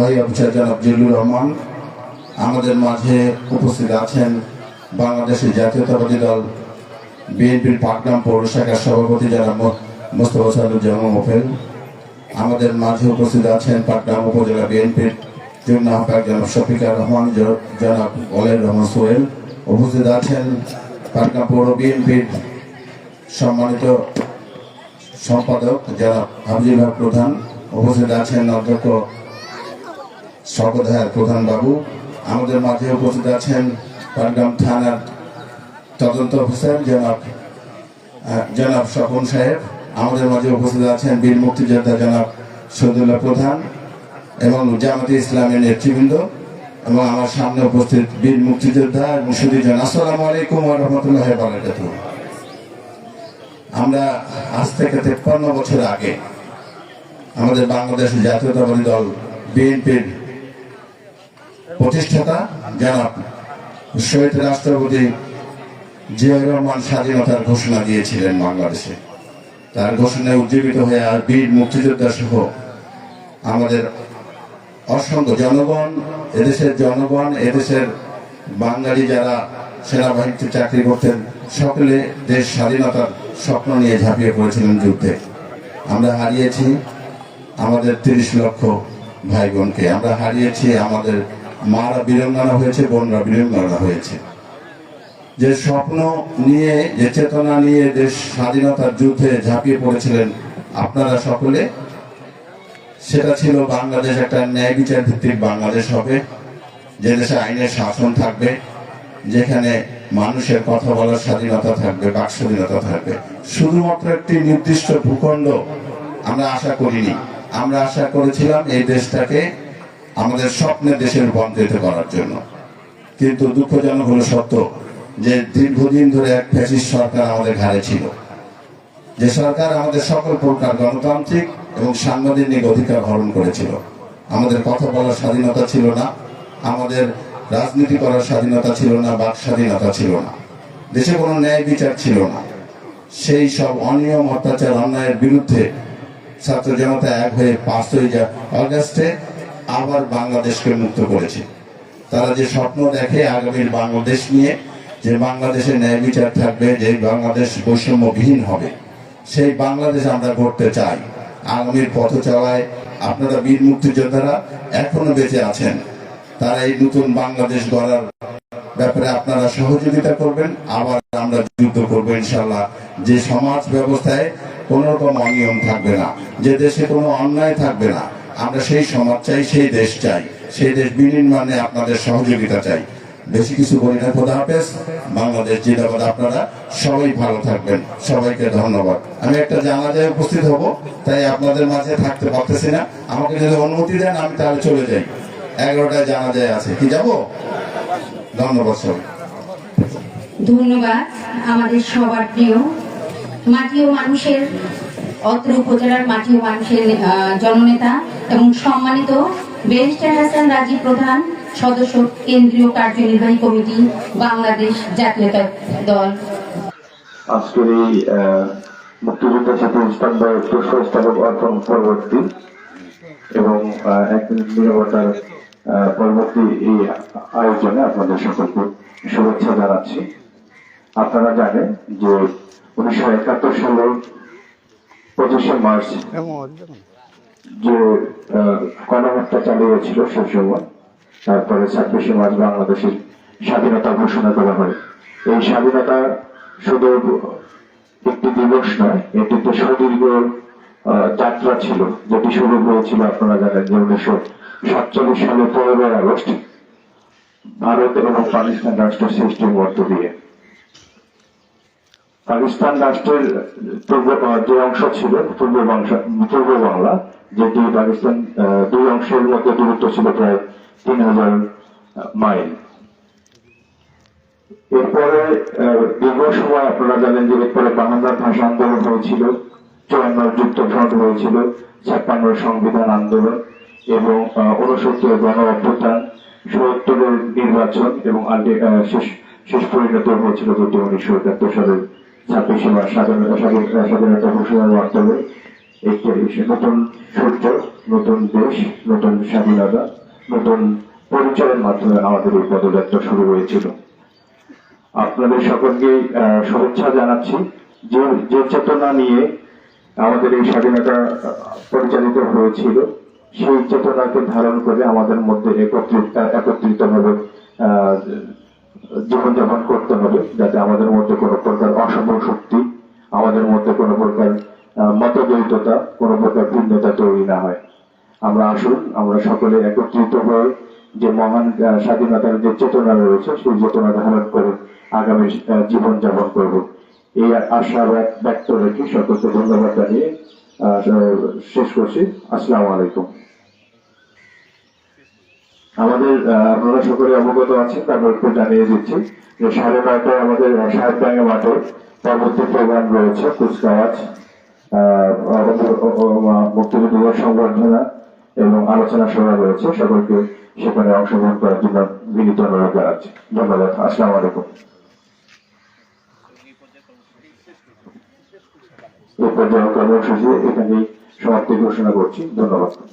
নির্বাহী অফিসার জনাব জিল্লুর রহমান। আমাদের মাঝে উপস্থিত আছেন বাংলাদেশের জাতীয়তাবাদী দল, বিএনপির পাটগ্রাম পৌর শাখার সভাপতি জনাব মোস্তফা সাদুজ্জামান মোফেল। আমাদের মাঝে উপস্থিত আছেন পাটগ্রাম উপজেলা বিএনপির যুগ্ম আহ্বায়ক জনাব শফিকার রহমান জনাব ওলের রহমান সোহেল। উপস্থিত আছেন পাটগ্রাম পৌর বিএনপির সম্মানিত সম্পাদক জনাব হাফিজুল হক প্রধান। উপস্থিত আছেন অধ্যক্ষ শকতার প্রধান বাবু, আমাদের মাঝে উপস্থিত আছেন পাটগ্রাম থানার তদন্ত অফিসার জনাব জনাব স্বপন সাহেব, আমাদের মাঝে উপস্থিত আছেন বীর মুক্তিযোদ্ধা জনাব সদুল্লাহ প্রধান এবং জামাতে ইসলামের নেতৃবৃন্দ এবং আমার সামনে উপস্থিত বীর মুক্তিযোদ্ধা এবং সুদীজন আসসালামু আলাইকুম রহমতুল্লাহ বারাকাতুহ। আমরা আজ থেকে তেপ্পান্ন বছর আগে আমাদের বাংলাদেশ জাতীয়তাবাদী দল, বিএনপির প্রতিষ্ঠাতা জনাব। শহীদ রাষ্ট্রপতি জিয়াউর রহমান স্বাধীনতার ঘোষণা দিয়েছিলেন বাংলাদেশে। তার ঘোষণায় উজ্জীবিত হয়ে আর বীর মুক্তিযোদ্ধা সহ আমাদের অসংখ্য জনগণ, এদেশের জনগণ, এদেশের বাঙালি যারা সেনাবাহিনীতে চাকরি করতেন, সকলে দেশ স্বাধীনতার স্বপ্ন নিয়ে ঝাঁপিয়ে পড়েছিলেন যুদ্ধে। আমরা হারিয়েছি আমাদের তিরিশ লক্ষ ভাই বোনকে আমরা হারিয়েছি আমাদের মারা বীরঙ্গানা হয়েছে, বোনরা বীরঙ্গানা হয়েছে। যে স্বপ্ন নিয়ে, যে চেতনা নিয়ে দেশ স্বাধীনতার যুদ্ধে ঝাঁপিয়ে পড়েছিলেন আপনারা সকলে, সেটা ছিল বাংলাদেশ একটা ন্যায় বিচার ভিত্তিক বাংলাদেশ হবে, যে দেশে আইনের শাসন থাকবে, যেখানে মানুষের কথা বলার স্বাধীনতা থাকবে বাক স্বাধীনতা থাকবে। শুধুমাত্র একটি নির্দিষ্ট ভূখণ্ড আমরা আশা করিনি। আমরা আশা করেছিলাম এই দেশটাকে আমাদের স্বপ্নের দেশে রূপান্তরিত করার জন্য। কিন্তু দুঃখজনক হলো সত্য যে দীর্ঘদিন ধরে এক ফ্যাসিস্ট সরকার আমাদের ঘাড়ে ছিল। যে সরকার আমাদের সকল প্রকার গণতান্ত্রিক এবং সাংবিধানিক অধিকার হরণ করেছিল। আমাদের কথা বলার স্বাধীনতা ছিল না, আমাদের রাজনীতি করার স্বাধীনতা ছিল না, বাক স্বাধীনতা ছিল না, দেশে কোনো ন্যায় বিচার ছিল না। সেই সব অনিয়ম, অত্যাচার, অন্যায়ের বিরুদ্ধে ছাত্র জনতা এক হয়ে পাঁচই অগাস্টে আবার বাংলাদেশকে মুক্ত করেছে। তারা যে স্বপ্ন দেখে আগামীর বাংলাদেশ নিয়ে, যে বাংলাদেশে ন্যায় বিচার থাকবে, যে বাংলাদেশ বৈষম্যবিহীন হবে, সেই বাংলাদেশ আমরা গড়তে চাই। আগামীর পথ চলায় আপনারা বীর মুক্তিযোদ্ধারা এখনও বেঁচে আছেন। তারা এই নতুন বাংলাদেশ গড়ার ব্যাপারে আপনারা সহযোগিতা করবেন, আবার আমরা যুদ্ধ করব ইনশাল্লাহ যে সমাজ ব্যবস্থায় কোন রকম অনিয়ম থাকবে না, যে দেশে কোনো অন্যায় থাকবে না আমরা সেই সমাজ চাই, সেই দেশ চাই। সেই দেশ বিনির্মাণে আপনাদের সহযোগিতা চাই। বেশি কিছু বলি না। খোদা হাফেজ। বাংলাদেশ জিন্দাবাদ। আপনারা সবাই ভালো থাকবেন। সবাইকে ধন্যবাদ। আমি একটা জানাজায় উপস্থিত হব, তাই আপনাদের মাঝে থাকতে পারতেছি না। আমাকে যদি অনুমতি দেন, আমি তাহলে চলে যাই। এগারোটায় জানাজায় আছে। কি যাব? ধন্যবাদ সবাই। ধন্যবাদ আমাদের সবার প্রিয় মাটি ও মানুষের, অত্র উপজেলার মাটি ও মানুষের জননেতা। এবং সম্মানিত ব্যারিস্টার হাসান রাজীব প্রধান সদস্য কেন্দ্রীয় কার্যনির্বাহী কমিটি বাংলাদেশ জাতীয়তা দল। আজকের এই আহ, মুক্তিযুদ্ধের সাথে স্তম্ভের পুষ্পস্তবক অর্পণ পরবর্তী এবং আহ, এক নিরবতার পরবর্তী এই আয়োজনে আপনাদের সকলকে শুভেচ্ছা জানাচ্ছি। আপনারা জানেন যে উনিশশো একাত্তর সালে পঁচিশে মার্চ যে গণহত্যা চালিয়েছিল সে সময়। তারপরে ছাব্বিশে মার্চ বাংলাদেশের স্বাধীনতা ঘোষণা করা হয়। এই স্বাধীনতা শুধু একটি দিবস নয়, এটি একটি সুদীর্ঘ যাত্রা ছিল, যেটি শুরু হয়েছিল আপনারা জানেন যে উনিশশো সাতচল্লিশ সালে পনেরোই আগস্ট ভারত এবং পাকিস্তান রাষ্ট্র সৃষ্টির মধ্য দিয়ে। পাকিস্তান রাষ্ট্রের যে অংশ ছিল, পূর্ব পূর্ব বাংলা যেটি পাকিস্তান দুই অংশের মধ্যে দূরত্ব ছিল প্রায় তিন হাজার মাইল। এরপরে দীর্ঘ সময় আপনারা জানেন যে এরপরে বাংলা ভাষা আন্দোলন হয়েছিল চুয়ান্ন যুক্ত ফ্রন্ট হয়েছিল ছাপ্পান্ন সংবিধান আন্দোলন এবং উনসত্তর গণ অভ্যুত্থান, সত্তরের নির্বাচন এবং শেষ পরিণত হয়েছিল যেটি উনিশশো একাত্তর সালের ছাব্বিশে মার্চ স্বাধীনতা স্বাধীন- স্বাধীনতা মাধ্যমে নতুন সূর্য, নতুন দেশ, নতুন স্বাধীনতা, নতুন পরিচয়ের মাধ্যমে আমাদের এই পদযাত্রা শুরু হয়েছিল। আপনাদের সকলকে শুভেচ্ছা জানাচ্ছি। যে যে চেতনা নিয়ে আমাদের এই স্বাধীনতা পরিচালিত হয়েছিল, সেই চেতনাকে ধারণ করে আমাদের মধ্যে একত্রিত একত্রিত ভাবে জীবনযাপন করতে হবে, যাতে আমাদের মধ্যে কোনো প্রকার অশুভ শক্তি, আমাদের মধ্যে কোনো প্রকার মতদ্বৈততা, কোনো প্রকার ভিন্নতা তৈরি না হয়। আমরা আসুন, আমরা সকলে একত্রিত হয়ে যে মহান স্বাধীনতার যে চেতনা রয়েছে, সেই চেতনা ধারণ করে আগামী জীবন যাপন করব। এই আশা ব্যক- ব্যক্ত রেখে সকলকে ধন্যবাদ জানিয়ে শেষ করছি। আসসালামু আলাইকুম। আমাদের আপনারা সকলে অবগত আছেন, তারপর একটু জানিয়ে দিচ্ছি যে সাড়ে নয়টায় আমাদের সাহেব ব্যাঙ্গে মাঠে পরবর্তী প্রোগ্রাম রয়েছে, কুচকাওয়াজ অ- সংবর্ধনা এবং আলোচনা সভা রয়েছে। সকলকে সেখানে অংশগ্রহণ করার জন্য বিনীত অনুরোধ জানাচ্ছি। ধন্যবাদ। আসসালামু আলাইকুম। এই পর্যায়ে কর্মসূচি এখানেই সমাপ্তি ঘোষণা করছি। ধন্যবাদ।